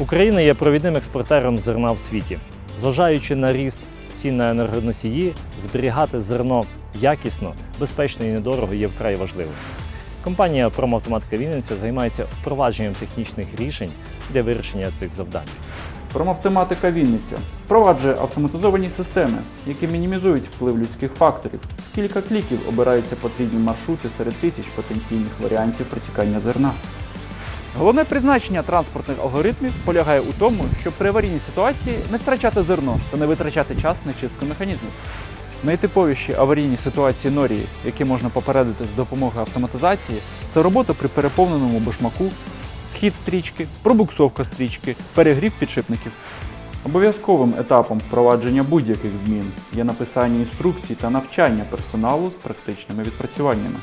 Україна є провідним експортером зерна в світі. Зважаючи на ріст цін на енергоносії, зберігати зерно якісно, безпечно і недорого є вкрай важливим. Компанія Промавтоматика Вінниця займається впровадженням технічних рішень для вирішення цих завдань. Промавтоматика Вінниця впроваджує автоматизовані системи, які мінімізують вплив людських факторів. Кілька кліків обираються потрібні маршрути серед тисяч потенційних варіантів протікання зерна. Головне призначення транспортних алгоритмів полягає у тому, щоб при аварійній ситуації не втрачати зерно та не витрачати час на чистку механізмів. Найтиповіші аварійні ситуації норії, які можна попередити з допомогою автоматизації, це робота при переповненому башмаку, схід стрічки, пробуксовка стрічки, перегрів підшипників. Обов'язковим етапом впровадження будь-яких змін є написання інструкцій та навчання персоналу з практичними відпрацюваннями.